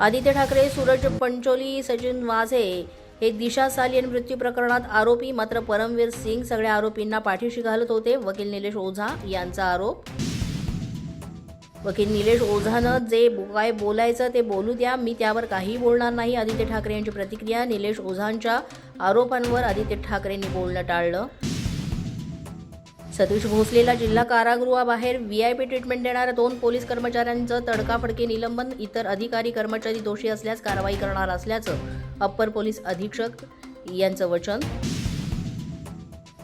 आदित्य ठाकरे सूरज पंचोली सचिन वाझे हे दिशा सालियन मृत्यू प्रकरणात आरोपी. मात्र परमवीर सिंग सगळ्या आरोपींना पाठीशी घालत होते. वकील निलेश ओझा यांचा आरोप. वकील निलेश ओझानं जे काय बोलायचं ते बोलू द्या. मी त्यावर काही बोलणार नाही. आदित्य ठाकरे यांची प्रतिक्रिया निलेश ओझांच्या आरोपांवर आदित्य ठाकरेंनी बोलणं टाळलं. सतीश भोसलेला जिल्हा कारागृहाबाहेर वी आय पी ट्रीटमेंट देणाऱ्या दोन पोलीस कर्मचाऱ्यांचं तडकाफडकी निलंबन इतर अधिकारी कर्मचारी दोषी असल्यास कारवाई करणार असल्याचं अप्पर पोलीस अधीक्षक यांचं वचन.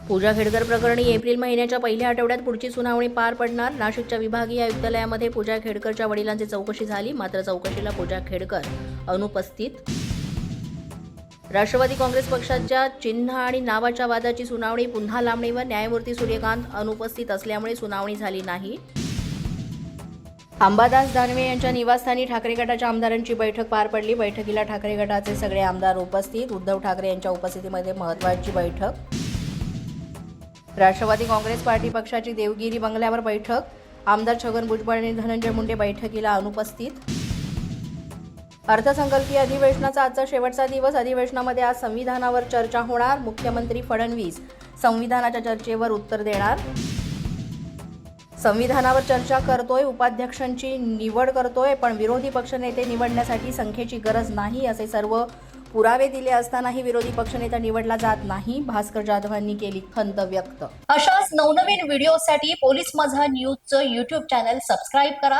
पूजा खेडकर प्रकरणी एप्रिल महिन्याच्या पहिल्या आठवड्यात पुढची सुनावणी पार पडणार. नाशिकच्या विभागीय आयुक्तालयामध्ये पूजा खेडकरच्या वडिलांची चौकशी झाली. मात्र चौकशीला पूजा खेडकर अनुपस्थित राष्ट्रवादी काँग्रेस पक्षाच्या चिन्ह आणि नावाच्या वादाची सुनावणी पुन्हा लांबणीवर न्यायमूर्ती सूर्यकांत अनुपस्थित असल्यामुळे सुनावणी झाली नाही. अंबादास दानवे यांच्या निवासस्थानी ठाकरे गटाच्या आमदारांची बैठक पार पडली. बैठकीला ठाकरे गटाचे सगळे आमदार उपस्थित. उद्धव ठाकरे यांच्या उपस्थितीमध्ये महत्वाची बैठक. राष्ट्रवादी काँग्रेस पार्टी पक्षाची देवगिरी बंगल्यावर बैठक. आमदार छगन भुजबळ आणि धनंजय मुंडे बैठकीला अनुपस्थित. अर्थसंकल्पीय अधिवेशनाचा आजचा शेवटचा दिवस. अधिवेशनामध्ये आज संविधानावर चर्चा होणार. मुख्यमंत्री फडणवीस संविधानाच्या चर्चेवर उत्तर देणार. संविधानावर चर्चा करतोय उपाध्यक्षांची निवड करतोय पण विरोधी पक्षनेते निवडण्यासाठी संख्येची गरज नाही असे सर्व पुरावे दिले असतानाही विरोधी पक्षनेता निवडला जात नाही भास्कर जाधवांनी केली खंत व्यक्त. अशाच नवनवीन व्हिडिओसाठी पोलीस माझा न्यूजचं युट्यूब चॅनल सबस्क्राईब करा.